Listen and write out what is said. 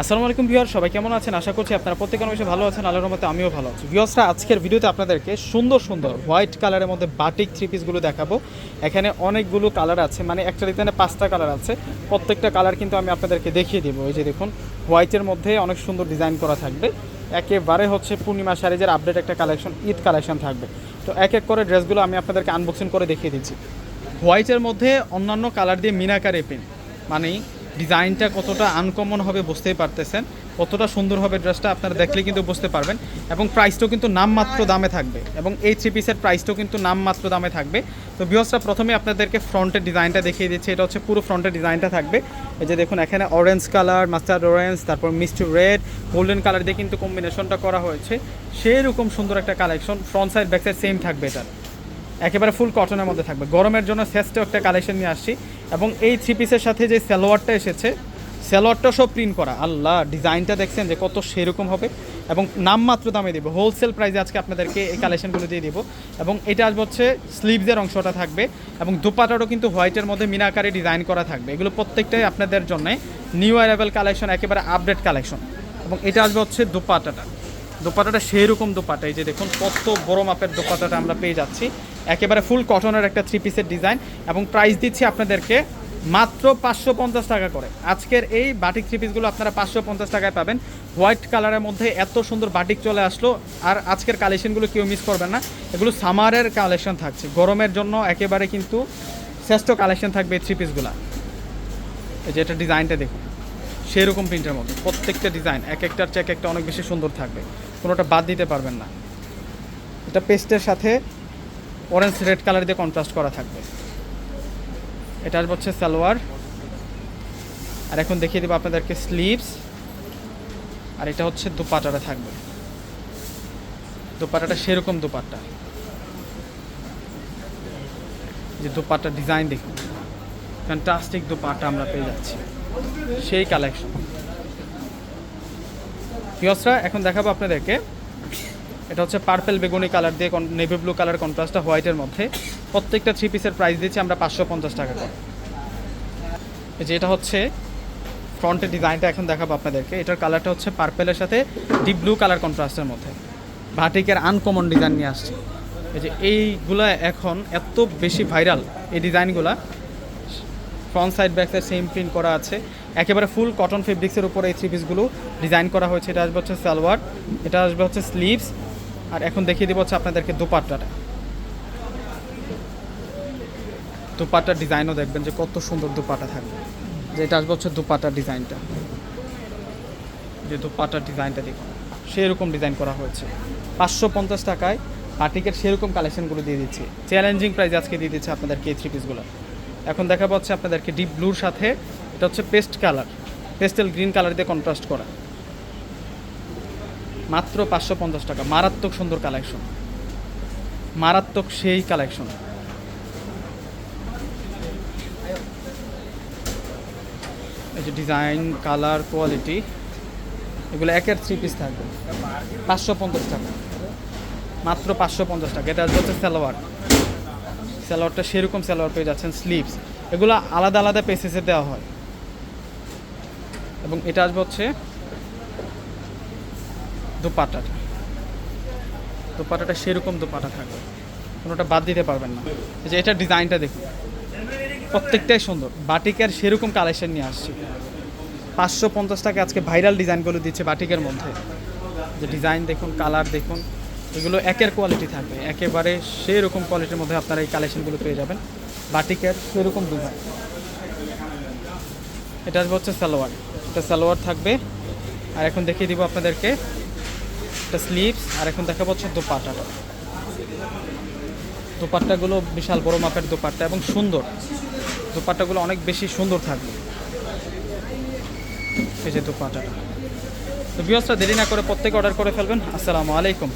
আসসালামু আলাইকুম ভিউয়ার, সবাই কেমন আছেন? আশা করছি আপনারা প্রত্যেকের বিষয়ে ভালো আছেন, আল্লাহর মতো আমিও ভালো আছি। ভিউয়ার্সরা আজকের ভিডিওতে আপনাদেরকে সুন্দর সুন্দর হোয়াইট কালারের মধ্যে বাটিক থ্রি পিসগুলো দেখাবো। এখানে অনেকগুলো কালার আছে মানে একটা ডিজাইনে পাঁচটা কালার আছে। প্রত্যেকটা কালার কিন্তু আমি আপনাদেরকে দেখিয়ে দেবো। এই যে দেখুন, হোয়াইটের মধ্যে অনেক সুন্দর ডিজাইন করা থাকবে। একেবারে হচ্ছে পূর্ণিমা শাড়িজের আপডেট একটা কালেকশন ঈদ কালেকশন থাকবে। তো এক এক করে ড্রেসগুলো আমি আপনাদেরকে আনবক্সিং করে দেখিয়ে দিচ্ছি। হোয়াইটের মধ্যে অন্যান্য কালার দিয়ে মিনাকারে পেন মানে ডিজাইনটা কতটা আনকমন হবে বুঝতেই পারতেছেন। কতটা সুন্দর হবে ড্রেসটা আপনারা দেখলে কিন্তু বুঝতে পারবেন। এবং প্রাইসটাও কিন্তু নামমাত্র দামে থাকবে। এবং এই থ্রি পিসের প্রাইসটাও কিন্তু নামমাত্র দামে থাকবে। তো বিহসটা প্রথমে আপনাদেরকে ফ্রন্টের ডিজাইনটা দেখিয়ে দিচ্ছি। এটা হচ্ছে পুরো ফ্রন্টের ডিজাইনটা থাকবে। এই যে দেখুন, এখানে অরেঞ্জ কালার মাস্টার্ড অরেঞ্জ তারপর মিষ্টি রেড গোল্ডেন কালার দিয়ে কিন্তু কম্বিনেশনটা করা হয়েছে। সেই রকম সুন্দর একটা collection front side back side same থাকবে এটা একেবারে ফুল কটনের মধ্যে থাকবে। গরমের জন্য শ্রেষ্ঠ একটা কালেকশন নিয়ে আসছি। এবং এই থ্রি পিসের সাথে যে সালোয়ারটা এসেছে, সালোয়ারটা সব প্রিন্ট করা। আল্লাহ, ডিজাইনটা দেখছেন যে কত সেরকম হবে। এবং নামমাত্র দামে দেবো। হোলসেল প্রাইসে আজকে আপনাদেরকে এই কালেকশনগুলো দিয়ে দেবো। এবং এটা আসবে হচ্ছে স্লিভসের অংশটা থাকবে। এবং দুপাটারও কিন্তু হোয়াইটের মধ্যে মিনাকারে ডিজাইন করা থাকবে। এগুলো প্রত্যেকটাই আপনাদের জন্য নিউ অ্যারাইভেল কালেকশন একেবারে আপডেট কালেকশন এবং এটা আসবে হচ্ছে দুপাটাটা। দোপাটাটা সেই রকম দোপাটা। এই যে দেখুন, কত বড় মাপের দোপাটাটা আমরা পেয়ে যাচ্ছি। একেবারে ফুল কটনের একটা থ্রি পিসের ডিজাইন এবং প্রাইস দিচ্ছি আপনাদেরকে মাত্র পাঁচশো পঞ্চাশ টাকা করে। আজকের এই বাটিক থ্রি পিসগুলো আপনারা পাঁচশো পঞ্চাশ টাকায় পাবেন। হোয়াইট কালারের মধ্যে এত সুন্দর বাটিক চলে আসলো আর আজকের কালেকশনগুলো কেউ মিস করবেন না। এগুলো সামারের কালেকশন থাকছে। গরমের জন্য একেবারে কিন্তু শ্রেষ্ঠ কালেকশন থাকবে এই থ্রি পিসগুলো এই যে এটা ডিজাইনটা দেখুন। সেরকম প্রিন্টের মধ্যে প্রত্যেকটা ডিজাইন এক একটার চেক একটা অনেক বেশি সুন্দর থাকবে। কোনোটা বাদ দিতে পারবেন না। এটা পেস্টের সাথে অরেঞ্জ রেড কালার দিয়ে কন্ট্রাস্ট করা থাকবে। এটা আসবে হচ্ছে সালোয়ার। আর এখন দেখিয়ে দেবো আপনাদেরকে স্লিভস আর এটা হচ্ছে দুপাটাটা থাকবে। দুপাটাটা সেরকম দুপাট্টা। যে দুপাট্টার ডিজাইন দেখুন। ফ্যান্টাস্টিক দুপাট্টা আমরা পেয়ে যাচ্ছি। সেই কালেকশন হিয়সরা এখন দেখাবো আপনাদেরকে এটা হচ্ছে পার্পেল বেগুনি কালার দিয়ে নেভি ব্লু কালার কন্ট্রাস্টটা হোয়াইটের মধ্যে। প্রত্যেকটা থ্রি পিসের প্রাইস দিচ্ছি আমরা পাঁচশো পঞ্চাশ টাকা করে। এই যে এটা হচ্ছে ফ্রন্টের ডিজাইনটা এখন দেখাবো আপনাদেরকে। এটার কালারটা হচ্ছে পার্পেলের সাথে ডিপ ব্লু কালার কন্ট্রাস্টের মধ্যে। ভাটিকের আনকমন ডিজাইন নিয়ে আসছে। এই যে এইগুলা এখন এত বেশি ভাইরাল এই ডিজাইনগুলা। Front side back side same print করা আছে। একেবারে ফুল কটন ফেব্রিক্সের উপরে এই থ্রি পিসগুলো ডিজাইন করা হয়েছে। এটা আসবে হচ্ছে সালোয়ার, এটা আসবে হচ্ছে স্লিভস আর এখন দেখিয়ে দেবো হচ্ছে আপনাদেরকে দুপাট্টাটা। দুপাট্টার ডিজাইনও দেখবেন যে কত সুন্দর দুপাটা থাকবে। যে এটা আসবে হচ্ছে দুপাটার ডিজাইনটা। যে দুপাটার ডিজাইনটা দেখুন, সেরকম ডিজাইন করা হয়েছে। পাঁচশো পঞ্চাশ টাকায় পার্টিকের সেরকম কালেকশনগুলো দিয়ে দিচ্ছি। চ্যালেঞ্জিং প্রাইস আজকে দিয়ে দিচ্ছে আপনাদেরকে এই থ্রি পিসগুলো এখন দেখা পাচ্ছে আপনাদেরকে ডিপ ব্লুর সাথে, এটা হচ্ছে paste colour pastel green colour দিয়ে কন্ট্রাস্ট করা। মাত্র পাঁচশো পঞ্চাশ টাকা। মারাত্মক সুন্দর কালেকশন মারাত্মক সেই কালেকশন এই যে ডিজাইন কালার কোয়ালিটি এগুলো একের থ্রি পিস থাকবে। পাঁচশো পঞ্চাশ টাকা। মাত্র পাঁচশো পঞ্চাশ টাকা। এটা হচ্ছে সালোয়ার। সালোয়ারটা সেরকম সালোয়ার পেয়ে যাচ্ছেন স্লিভস এগুলো আলাদা আলাদা পেসেসে দেওয়া হয়। এবং এটা আসবে হচ্ছে দুপাটাটা দুপাটাটা সেরকম দুপাটা থাকবে। কোনোটা বাদ দিতে পারবেন না। এই যে এটার ডিজাইনটা দেখুন। প্রত্যেকটাই সুন্দর। বাটিকের সেরকম কালেকশন নিয়ে আসছি। পাঁচশো পঞ্চাশ টাকা আজকে ভাইরাল ডিজাইনগুলো দিচ্ছে বাটিকের মধ্যে। যে ডিজাইন দেখুন কালার দেখুন, এগুলো একের কোয়ালিটি থাকবে। একেবারে সেরকম কোয়ালিটির মধ্যে আপনারা এই কালেকশনগুলো পেয়ে যাবেন। বাটিকের সেরকম ডিজাইন এটা হচ্ছে সালোয়ার। এটা সালোয়ার থাকবে। আর এখন দেখিয়ে দিব আপনাদেরকে এটা স্লিপস আর এখন দেখা পাচ্ছে দোপাট্টাটা। দোপাট্টাগুলো বিশাল বড় মাপের দোপাট্টা এবং সুন্দর। দোপাট্টাগুলো অনেক বেশি সুন্দর থাকবে। এই যে দোপাট্টাটা। তো বিয়সটা দেরি না করে প্রত্যেকে অর্ডার করে ফেলবেন। আসসালামু আলাইকুম।